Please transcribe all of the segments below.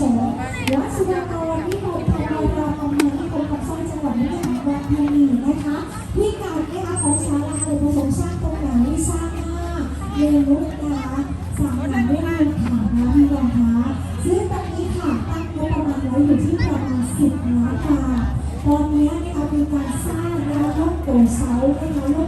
สมวัดสุดากรที่บริการรองกอนันที่กรมคำสร้างจังหวัดมุกดาหารธานีนะคะพิกัดนะคะของศาลาหรืผสมสร้างตรงไหนสร้างหน้าเรียนรู้นะคะสามหลังด้วยมูลค่าพี่รองคะซึ่งตอนนี้ค่ะตั้งงบประมาณไว้อยู่ที่ประมาณสิบล้านบาทตอนนี้นะคะเป็นการสร้างนะคะรถโตเสานะคะ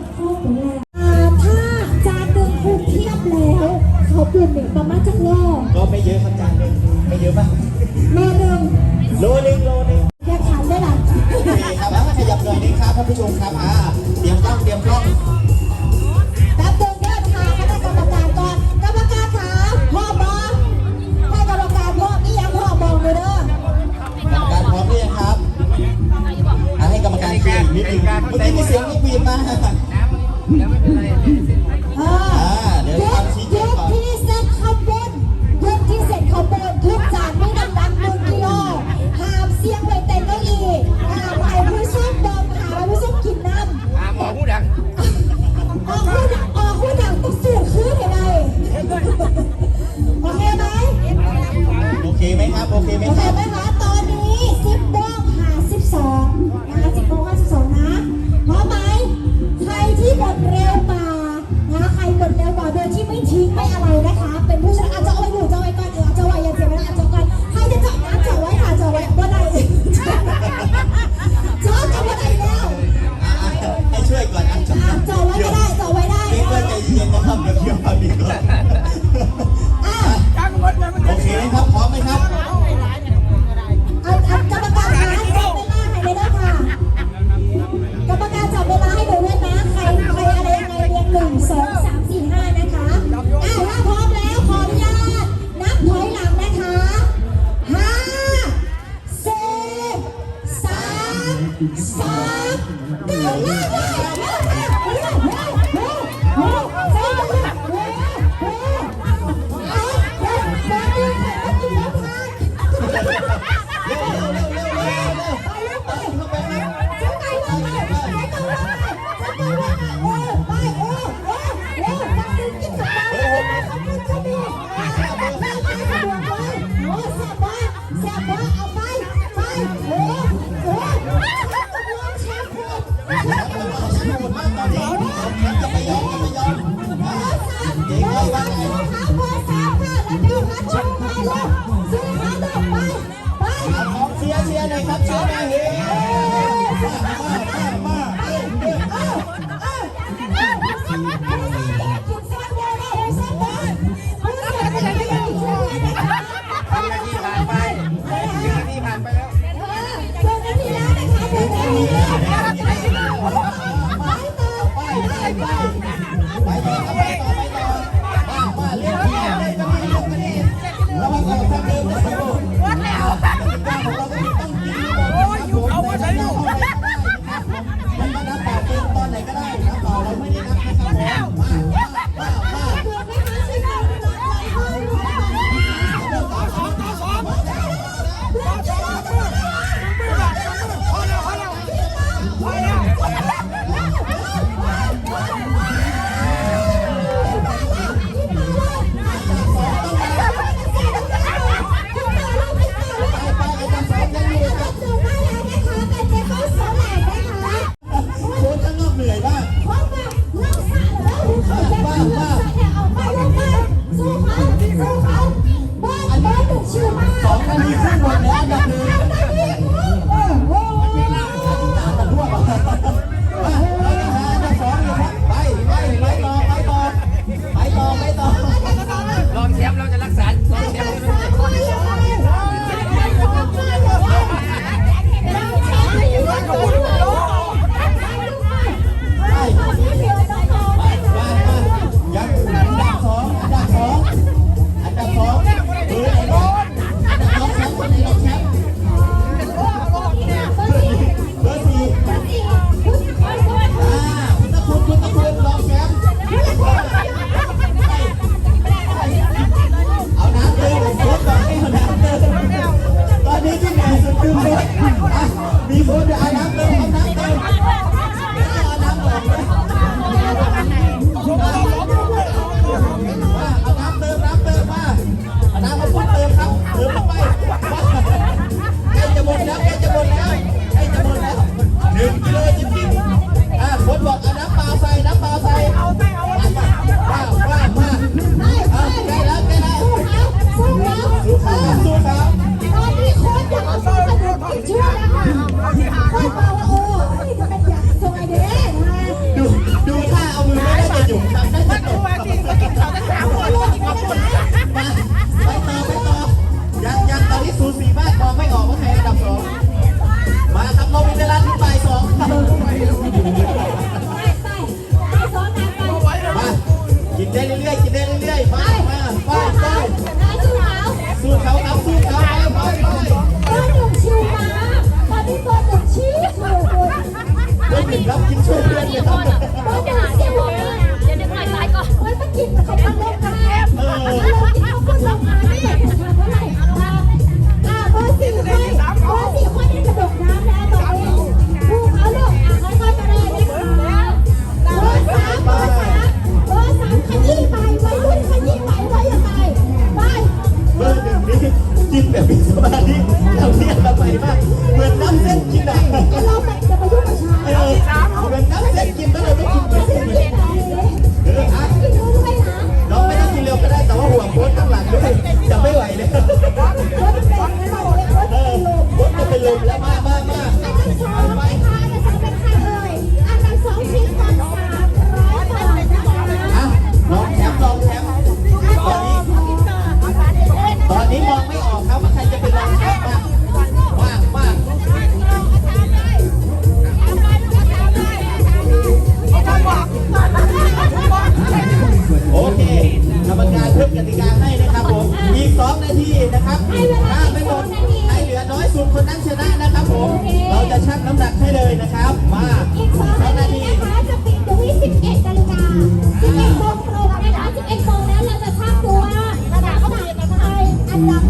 โอเคไหมครับ 来 วัดแล้วโอ้ยอยู่เขาก็ใช้อยู่พอแล้วพอแล้วพอแล้ว สองนาทีครึ่งหมดแล้วอันดับหนึ่ง นึ่งรับกินช่วยเพื่อนเลยครับเดี๋ยวหอเดี๋ยวบอกอย่าดึงหน่อยซ้ายก่อนเฮ้ยไปกินเขาเล่นกันแอบ Thank.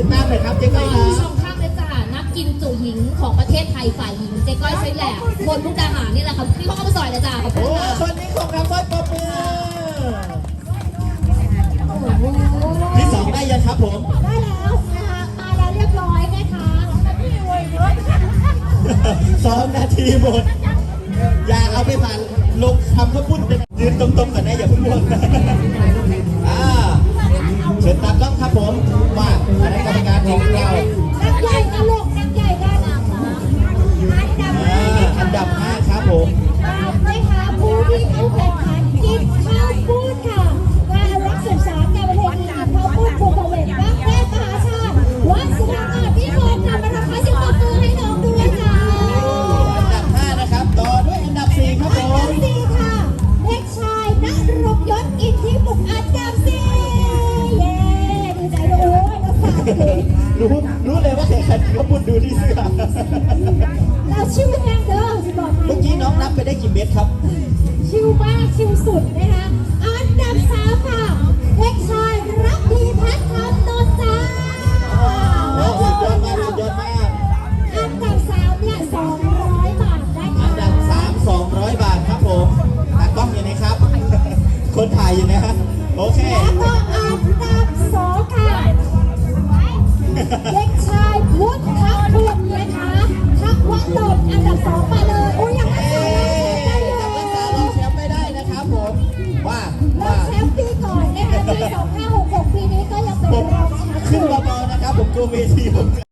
ติดตามหน่ยครับเจ๊ก้อยครัผู้ชบมข้างเลยจ้านักกินจุ๋มหญิงของประเทศไทยฝ่ายหญิงเจ๊ก้อยใช่แหละคนมุกดาหานี่แหละครับที่พ่อเขามาซอยเลยจ้าขอบคุณโอคนนี้ของรับวัลปรบมือที่สองได้ยังครับผม ได้แล้วนะคะมาแล้วเรียบร้อยแนะคะสองนาทีหมด อย่าเอาไปผ่านลงทำข้าวปุ้นเป็นยืนตรงๆก่อนนะอย่าเพุ่งม่วนะอ่าเชิญตามต้องครับผม เราชิวแห้งเด้อจะบอกเมื่อกี้น้องนับไปได้กี่เม็ดครับ ชิวมากชิวสุดนะคะอันดับสามค่ะเด็กชายรับดีพทำโตจ้าโอ้โหยอดมอดมาอันดับสามเนี่ยสองร้อยบาทอันดับสามสองร้อยบาทครับผมตากล้องยู่นะครับ คนถ่ายอยู่นะฮะโอเคแล้วก็อันดับสองค่ะเด็กชายพุทธคุณนะคะ ว่าตกอันดับสองไปเลยอุ้ยยังไม่ได้รักษาเราแชมป์ไม่ได้นะครับผมว่าเราว่าแชมป์ปีก่อนนะคะปีสองห้าหกหกปีนี้ก็ยังเป็นผรอขึ้นยู่ เบาๆนะครับผมกลัวเวทีผม